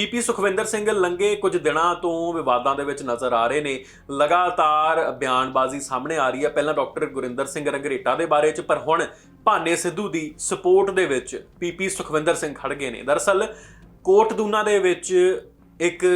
PP Sukhwinder Singh ਲੰਗੇ ਕੁਝ ਦਿਨਾਂ ਤੋਂ ਵਿਵਾਦਾਂ ਦੇ ਵਿੱਚ ਨਜ਼ਰ ਆ ਰਹੇ ਨੇ। ਲਗਾਤਾਰ ਬਿਆਨਬਾਜ਼ੀ ਸਾਹਮਣੇ ਆ ਰਹੀ ਹੈ। ਪਹਿਲਾਂ ਡਾਕਟਰ ਗੁਰਿੰਦਰ ਸਿੰਘ ਰੰਗਰੇਟਾ ਦੇ ਬਾਰੇ ਚ, ਪਰ ਹੁਣ ਭਾਨੇ ਸਿੱਧੂ ਦੀ ਸਪੋਰਟ ਦੇ ਵਿੱਚ ਪੀਪੀ ਸੁਖਵਿੰਦਰ ਸਿੰਘ ਖੜ ਗਏ ਨੇ। ਦਰਅਸਲ ਕੋਟ ਦੂਨਾ ਦੇ ਵਿੱਚ ਇੱਕ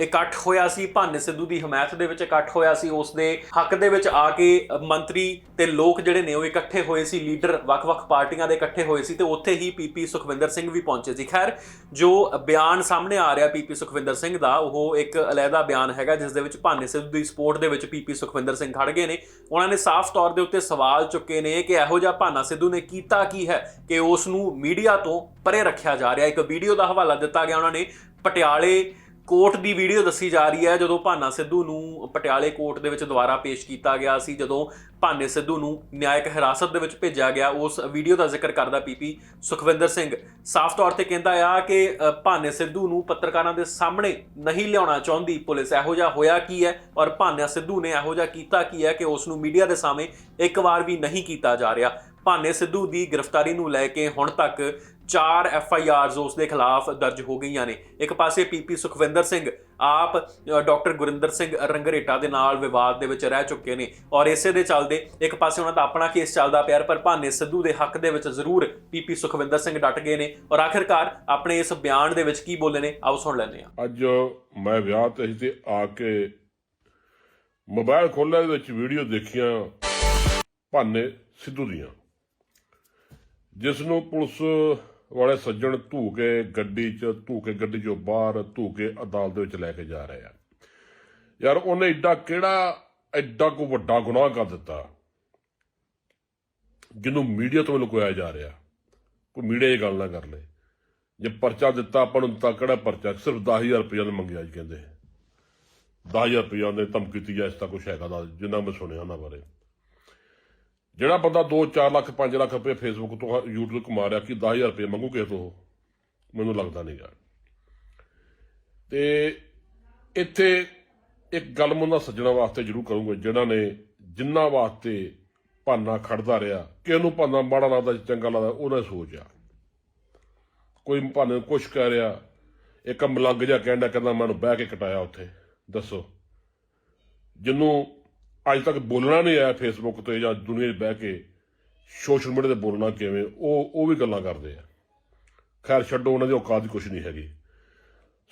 ਇਕੱਠ ਹੋਇਆ ਸੀ, ਭਾਨੇ ਸਿੱਧੂ ਦੀ ਹਮਾਇਤ ਦੇ ਵਿੱਚ ਇਕੱਠ ਹੋਇਆ ਸੀ ਉਸ ਦੇ ਹੱਕ ਦੇ ਵਿੱਚ ਆ ਕੇ ਮੰਤਰੀ ਤੇ ਲੋਕ ਜਿਹੜੇ ਨੇ ਉਹ ਇਕੱਠੇ ਹੋਏ ਸੀ, ਲੀਡਰ ਵੱਖ-ਵੱਖ ਪਾਰਟੀਆਂ ਦੇ ਇਕੱਠੇ ਹੋਏ ਸੀ ਤੇ ਉੱਥੇ ਹੀ ਪੀਪੀ ਸੁਖਵਿੰਦਰ ਸਿੰਘ ਵੀ ਪਹੁੰਚੇ ਸੀ। ਖੈਰ, ਜੋ ਬਿਆਨ ਸਾਹਮਣੇ ਆ ਰਿਹਾ ਪੀਪੀ ਸੁਖਵਿੰਦਰ ਸਿੰਘ ਦਾ, ਉਹ ਇੱਕ ਅਲੱਗਾ ਬਿਆਨ ਹੈਗਾ ਜਿਸ ਦੇ ਵਿੱਚ ਭਾਨੇ ਸਿੱਧੂ ਦੀ ਸਪੋਰਟ ਦੇ ਵਿੱਚ ਪੀਪੀ ਸੁਖਵਿੰਦਰ ਸਿੰਘ ਖੜ ਗਏ ਨੇ। ਉਹਨਾਂ ਨੇ ਸਾਫ਼ ਤੌਰ ਦੇ ਉੱਤੇ ਸਵਾਲ ਚੁੱਕੇ ਨੇ ਕਿ ਇਹੋ ਜਿਹਾ ਭਾਨਾ ਸਿੱਧੂ ਨੇ ਕੀਤਾ ਕੀ ਹੈ ਕਿ ਉਸ ਨੂੰ ਮੀਡੀਆ ਤੋਂ ਪਰੇ ਰੱਖਿਆ ਜਾ ਰਿਹਾ। ਇੱਕ ਵੀਡੀਓ ਦਾ ਹਵਾਲਾ ਦਿੱਤਾ ਗਿਆ ਉਹਨਾਂ ਨੇ, ਪਟਿਆਲੇ ਕੋਰਟ ਦੀ ਵੀਡੀਓ ਦੱਸੀ ਜਾ ਰਹੀ ਹੈ, ਜਦੋਂ ਭਾਨਾ ਸਿੱਧੂ ਨੂੰ ਪਟਿਆਲੇ ਕੋਰਟ ਦੇ ਵਿੱਚ ਦੁਬਾਰਾ ਪੇਸ਼ ਕੀਤਾ ਗਿਆ ਸੀ, ਜਦੋਂ ਭਾਨੇ ਸਿੱਧੂ ਨੂੰ ਨਿਆਇਕ ਹਿਰਾਸਤ ਦੇ ਵਿੱਚ ਭੇਜਿਆ ਗਿਆ। ਉਸ ਵੀਡੀਓ ਦਾ ਜ਼ਿਕਰ ਕਰਦਾ ਪੀਪੀ ਸੁਖਵਿੰਦਰ ਸਿੰਘ। ਸਾਫ਼ ਤੌਰ ਤੇ ਕਹਿੰਦਾ ਆ ਕਿ ਭਾਨੇ ਸਿੱਧੂ ਨੂੰ ਪੱਤਰਕਾਰਾਂ ਦੇ ਸਾਹਮਣੇ ਨਹੀਂ ਲਿਆਉਣਾ ਚਾਹੁੰਦੀ ਪੁਲਿਸ। ਇਹੋ ਜਿਹਾ ਹੋਇਆ ਕੀ ਹੈ? ਔਰ ਭਾਨਾ ਸਿੱਧੂ ਨੇ ਇਹੋ ਜਿਹਾ ਕੀਤਾ ਕੀ ਹੈ ਕਿ ਉਸ ਨੂੰ ਮੀਡੀਆ ਦੇ ਸਾਹਮਣੇ ਇੱਕ ਵਾਰ ਵੀ ਨਹੀਂ ਕੀਤਾ ਜਾ ਰਿਹਾ? ਭਾਨੇ ਸਿੱਧੂ ਦੀ ਗ੍ਰਿਫਤਾਰੀ ਨੂੰ ਲੈ ਕੇ ਹੁਣ ਤੱਕ ਚਾਰ ਐਫ ਆਈ ਆਰਜ਼ ਉਸ ਦੇ ਖਿਲਾਫ ਦਰਜ ਹੋ ਗਈਆਂ ਨੇ। ਇੱਕ ਪਾਸੇ ਪੀਪੀ ਸੁਖਵਿੰਦਰ ਸਿੰਘ, ਆਪ ਡਾਕਟਰ ਗੁਰਿੰਦਰ ਸਿੰਘ ਰੰਗਰੇਟਾ ਦੇ ਨਾਲ ਵਿਵਾਦ ਦੇ ਵਿੱਚ ਰਹਿ ਚੁੱਕੇ ਨੇ ਔਰ ਇਸੇ ਦੇ ਚੱਲਦੇ ਇੱਕ ਪਾਸੇ ਉਹਨਾਂ ਦਾ ਆਪਣਾ ਕੇਸ ਚੱਲਦਾ ਪਿਆ ਪਰ ਭਾਨੇ ਸਿੱਧੂ ਦੇ ਹੱਕ ਦੇ ਵਿੱਚ ਜ਼ਰੂਰ ਪੀਪੀ ਸੁਖਵਿੰਦਰ ਸਿੰਘ ਡਟ ਗਏ ਨੇ ਔਰ ਆਖਿਰਕਾਰ ਆਪਣੇ ਇਸ ਬਿਆਨ ਦੇ ਵਿੱਚ ਕੀ ਬੋਲੇ ਨੇ, ਆਓ ਸੁਣ ਲੈਂਦੇ ਹਾਂ। ਅੱਜ ਮੈਂ ਵਿਆਹ ਤੇ ਤੇ ਆ ਕੇ ਮੋਬਾਈਲ ਖੋਲ੍ਹਿਆ ਦੇ ਵਿੱਚ ਵੀਡੀਓ ਦੇਖੀਆਂ ਭਾਨੇ ਸਿੱਧੂ ਦੀਆਂ, ਜਿਸ ਨੂੰ ਪੁਲਿਸ ਵਾਲੇ ਸੱਜਣ ਧੂ ਕੇ ਗੱਡੀ 'ਚ ਧੂ ਕੇ ਗੱਡੀ 'ਚੋਂ ਬਾਹਰ ਧੂ ਕੇ ਅਦਾਲਤ ਦੇ ਵਿੱਚ ਲੈ ਕੇ ਜਾ ਰਹੇ ਆ। ਯਾਰ, ਉਹਨੇ ਏਡਾ ਕਿਹੜਾ ਐਡਾ ਕੋ ਵੱਡਾ ਗੁਨਾਹ ਕਰ ਦਿੱਤਾ। ਜਿਹਨੂੰ ਮੀਡੀਆ ਤੋਂ ਲੁਕੋਇਆ ਜਾ ਰਿਹਾ। ਕੋਈ ਮੀਡੀਆ ਇਹ ਗੱਲ ਨਾ ਕਰ ਲੇ। ਜੇ ਪਰਚਾ ਦਿੱਤਾ ਆਪਾਂ ਨੂੰ ਦਿੱਤਾ ਕਿਹੜਾ ਪਰਚਾ? ਸਿਰਫ 10000 ਰੁਪਏ ਦਾ ਮੰਗਿਆ ਜੀ ਕਹਿੰਦੇ। 10000 ਰੁਪਏ ਦੇ ਧਮਕੀ ਤੀ ਇਸ ਤਾਂ ਕੁਛ ਹੈਗਾ ਦਾ ਜਿੰਨਾ ਮੈਂ ਸੁਣਿਆ ਉਹਨਾਂ ਬਾਰੇ। ਜਿਹੜਾ ਬੰਦਾ 2-4 ਲੱਖ 5 ਲੱਖ ਰੁਪਏ ਫੇਸਬੁੱਕ ਤੋਂ YouTube ਤੋਂ ਕਮਾ ਰਿਹਾ, ਕਿ 10000 ਰੁਪਏ ਮੰਗੂ ਕਿਸੇ ਤੋਂ, ਮੈਨੂੰ ਲੱਗਦਾ ਨਹੀਂ ਯਾਰ ਤੇ ਇੱਥੇ ਇੱਕ ਗੱਲ ਮੈਂ ਸੱਜਣਾ ਵਾਸਤੇ ਜ਼ਰੂਰ ਕਰੂੰਗਾ, ਜਿਨ੍ਹਾਂ ਨੇ ਜਿਨ੍ਹਾਂ ਵਾਸਤੇ ਭਾਨਾ ਖੜਦਾ ਰਿਹਾ ਕਿ ਉਹਨੂੰ ਭਾਨਾ ਮਾੜਾ ਲੱਗਦਾ, ਚੰਗਾ ਲੱਗਦਾ, ਉਹਨਾਂ ਦੀ ਸੋਚ ਆ। ਕੋਈ ਭਾਨੇ ਨੂੰ ਕੁਛ ਕਹਿ ਰਿਹਾ, ਇੱਕ ਮਲੰਗ ਜਿਹਾ ਕਹਿੰਦਾ ਕਹਿੰਦਾ ਮੈਨੂੰ ਬਹਿ ਕੇ ਕਟਾਇਆ ਉੱਥੇ, ਦੱਸੋ। ਜਿਹਨੂੰ ਅੱਜ ਤੱਕ ਬੋਲਣਾ ਨਹੀਂ ਆਇਆ ਫੇਸਬੁੱਕ ਤੇ ਜਾਂ ਦੁਨੀਆ 'ਚ ਬਹਿ ਕੇ ਸੋਸ਼ਲ ਮੀਡੀਆ ਤੇ ਬੋਲਣਾ ਕਿਵੇਂ, ਉਹ ਉਹ ਵੀ ਗੱਲਾਂ ਕਰਦੇ ਆ। ਖੈਰ ਛੱਡੋ ਉਹਨਾਂ ਦੀ ਔਕਾਤ ਦੀ ਕੁਛ ਨਹੀਂ ਹੈਗੀ।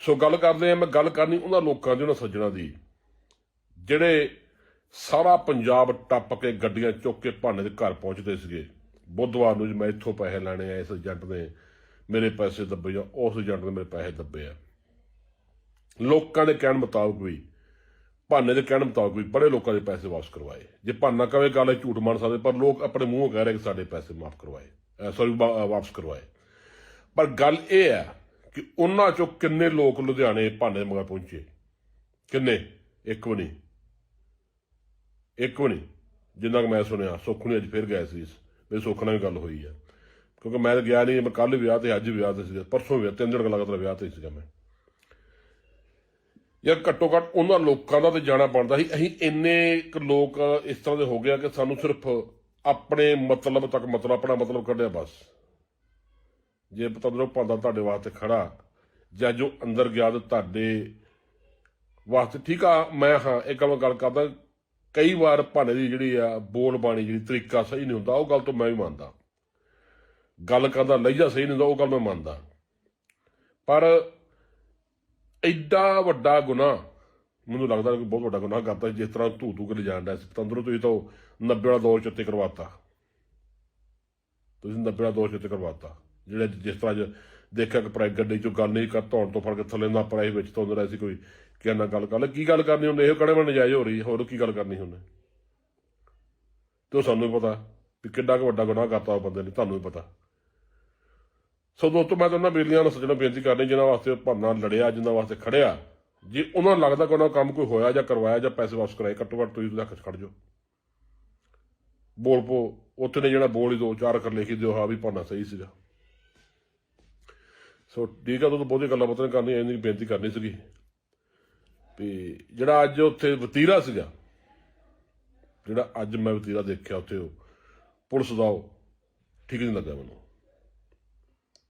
ਸੋ ਗੱਲ ਕਰਦੇ ਆ, ਮੈਂ ਗੱਲ ਕਰਨੀ ਉਹਨਾਂ ਲੋਕਾਂ ਦੀ, ਉਹਨਾਂ ਸੱਜਣਾ ਦੀ। ਜਿਹੜੇ ਸਾਰਾ ਪੰਜਾਬ ਟੱਪ ਕੇ ਗੱਡੀਆਂ ਚੁੱਕ ਕੇ ਭਾਨੇ ਦੇ ਘਰ ਪਹੁੰਚਦੇ ਸੀਗੇ, ਬੁੱਧਵਾਰ ਨੂੰ ਜੀ ਮੈਂ ਇੱਥੋਂ ਪੈਸੇ ਲੈਣੇ ਆ, ਇਸ ਏਜੰਟ ਨੇ ਮੇਰੇ ਪੈਸੇ ਦੱਬੇ ਜਾਂ ਉਸ ਏਜੰਟ ਨੇ ਮੇਰੇ ਪੈਸੇ ਦੱਬੇ ਆ। ਲੋਕਾਂ ਦੇ ਕਹਿਣ ਮੁਤਾਬਕ ਵੀ ਭਾਨੇ ਦੇ ਕਹਿਣ ਮੁਤਾਬਕ ਵੀ ਬੜੇ ਲੋਕਾਂ ਦੇ ਪੈਸੇ ਵਾਪਸ ਕਰਵਾਏ। ਜੇ ਭਾਨਾ ਕਵੇ ਗੱਲ ਝੂਠ ਮੰਨ ਸਕਦੇ, ਪਰ ਲੋਕ ਆਪਣੇ ਮੂੰਹੋਂ ਕਹਿ ਰਹੇ ਕਿ ਸਾਡੇ ਪੈਸੇ ਮਾਫ ਕਰਵਾਏ। ਸੌਰੀ ਵਾਪਸ ਕਰਵਾਏ। ਪਰ ਗੱਲ ਇਹ ਹੈ ਕਿ ਉਹਨਾਂ ਚੋਂ ਕਿੰਨੇ ਲੋਕ ਲੁਧਿਆਣੇ ਭਾਨੇ ਦੇ ਮਗਰ ਪਹੁੰਚੇ? ਕਿੰਨੇ? ਇੱਕ ਵੀ ਨਹੀਂ। ਇੱਕ ਵੀ ਨਹੀਂ। ਜਿੰਨਾ ਕਿ ਮੈਂ ਸੁਣਿਆ, ਸੁੱਖ ਨੇ ਅੱਜ ਫਿਰ ਗਏ ਸੀ ਮੇਰੇ ਸੁੱਖ ਨਾਲ ਵੀ ਗੱਲ ਹੋਈ ਹੈ ਕਿਉਂਕਿ ਮੈਂ ਤਾਂ ਗਿਆ ਨਹੀਂ, ਮੈਂ ਕੱਲ ਵਿਆਹ ਤੇ, ਅੱਜ ਵਿਆਹ ਤੇ ਸੀਗਾ ਪਰਸੋਂ ਵਿਆਹ, ਤਿੰਨ ਦਿਨ ਲਗਾਤਾਰ ਵਿਆਹ ਤੇ ਸੀਗਾ ਮੈਂ। ਯਾਰ ਘੱਟੋ ਘੱਟ ਉਹਨਾਂ ਲੋਕਾਂ ਦਾ ਤੇ ਜਾਣਾ ਬਣਦਾ ਸੀ। ਅਸੀਂ ਇੰਨੇ ਕੁ ਲੋਕ ਇਸ ਤਰ੍ਹਾਂ ਦੇ ਹੋ ਗਿਆ ਕਿ ਸਾਨੂੰ ਸਿਰਫ ਆਪਣੇ ਮਤਲਬ ਤੱਕ ਮਤਲਬ, ਆਪਣਾ ਮਤਲਬ ਕੱਢਿਆ ਬਸ। ਜੇ ਪਤੰਦਰੋਂ ਪਾਉਂਦਾ ਤੁਹਾਡੇ ਵਾਸਤੇ ਖੜਾ, ਜਾਂ ਜੋ ਅੰਦਰ ਗਿਆ ਤੇ ਤੁਹਾਡੇ ਵਾਸਤੇ ਠੀਕ ਆ, ਮੈਂ ਹਾਂ, ਇੱਕ ਗੱਲ ਗੱਲ ਕਰਦਾ, ਕਈ ਵਾਰ ਭਾਣੇ ਦੀ ਜਿਹੜੀ ਆ, ਬੋਲ ਬਾਣੀ ਜਿਹੜੀ ਤਰੀਕਾ ਸਹੀ ਨਹੀਂ ਹੁੰਦਾ, ਉਹ ਗੱਲ ਤੋਂ ਮੈਂ ਵੀ ਮੰਨਦਾ। ਗੱਲ ਕਰਦਾ, ਲਹਿਜਾ ਸਹੀ ਨਹੀਂ ਹੁੰਦਾ, ਉਹ ਗੱਲ ਮੈਂ ਮੰਨਦਾ। ਪਰ ਐਡਾ ਵੱਡਾ ਗੁਨਾਹ, ਮੈਨੂੰ ਲੱਗਦਾ ਕਿ ਬਹੁਤ ਵੱਡਾ ਗੁਨਾਹ ਕਰਤਾ ਜਿਸ ਤਰ੍ਹਾਂ ਧੂ ਧੂ ਕੇ ਲਿਜਾਣ ਦਾ ਸੀ। ਪਤੰਦਰੋਂ, ਤੁਸੀਂ ਤਾਂ 90 ਵਾਲਾ ਦੌਰ ਚਿੱਤੇ ਕਰਵਾਤਾ। ਤੁਸੀਂ 90 ਵਾਲਾ ਦੌਰ ਚਿੱਤੇ ਕਰਵਾਤਾ। ਜਿਹੜੇ ਜਿਸ ਤਰ੍ਹਾਂ ਦੇਖਿਆ ਕਿ ਪ੍ਰਾਈ ਗੱਡੀ ਚੋਂ ਗੱਲ ਨਹੀਂ ਕਰ ਧੌਣ ਤੋਂ ਫੜ ਕੇ ਥੱਲੇ ਨਾ ਪ੍ਰਾਈ ਵਿੱਚ ਤੋਂ ਰਿਹਾ ਸੀ ਕੋਈ ਕਿ ਨਾ ਗੱਲ ਕਰ ਲੈ ਕੀ ਗੱਲ ਕਰਨੀ ਹੁੰਦੀ ਇਹੋ ਕੜੇ ਮੈਂ ਨਜਾਇਜ਼ ਹੋ ਰਹੀ ਹੋਰ ਕੀ ਗੱਲ ਕਰਨੀ ਹੁੰਦੀ ਤੇ ਉਹ ਸਾਨੂੰ ਵੀ ਪਤਾ ਵੀ ਕਿੱਡਾ ਕੁ ਵੱਡਾ ਗੁਨਾਹ ਕਰਤਾ ਉਹ ਬੰਦੇ ਨੇ, ਤੁਹਾਨੂੰ ਵੀ ਪਤਾ। ਸੋ ਦੋਸਤੋ, ਮੈਂ ਤਾਂ ਉਹਨਾਂ ਬੇਲੀਆਂ ਨੂੰ ਸੱਜਣਾ ਬੇਨਤੀ ਕਰਨੀ, ਜਿਨ੍ਹਾਂ ਵਾਸਤੇ ਭਰਨਾ ਲੜਿਆ, ਜਿਨ੍ਹਾਂ ਵਾਸਤੇ ਖੜਿਆ। ਜੇ ਉਹਨਾਂ ਨੂੰ ਲੱਗਦਾ ਕਿ ਉਹਨਾਂ ਦਾ ਕੰਮ ਕੋਈ ਹੋਇਆ ਜਾਂ ਕਰਵਾਇਆ, ਜਾਂ ਪੈਸੇ ਵਾਪਸ ਕਰਾਏ, ਘੱਟੋ ਘੱਟ ਤੁਸੀਂ ਉਹਦੇ ਹੱਥ 'ਚ ਖੜ ਜਾਓ। ਬੋਲ ਪੋ, ਉੱਥੇ ਨੇ ਜਿਹੜਾ ਬੋਲ ਹੀ ਦੋ ਚਾਰ ਅੱਖਰ ਲਿਖੀ ਦਿਓ, ਹਾਂ ਵੀ ਭਾਨਾ ਸਹੀ ਸੀਗਾ। ਸੋ ਠੀਕ ਆ ਤੋਂ ਬਹੁਤੀ ਗੱਲਾਂ ਬਾਤਾਂ ਕਰਨੀ ਇੰਨੀ ਬੇਨਤੀ ਕਰਨੀ ਸੀਗੀ। ਵੀ ਜਿਹੜਾ ਅੱਜ ਉੱਥੇ ਵਤੀਰਾ ਸੀਗਾ, ਜਿਹੜਾ ਅੱਜ ਮੈਂ ਵਤੀਰਾ ਦੇਖਿਆ ਉੱਥੇ ਉਹ, ਪੁਲਿਸ ਦਾ ਉਹ, ਠੀਕ ਨਹੀਂ ਲੱਗਾ ਮੈਨੂੰ।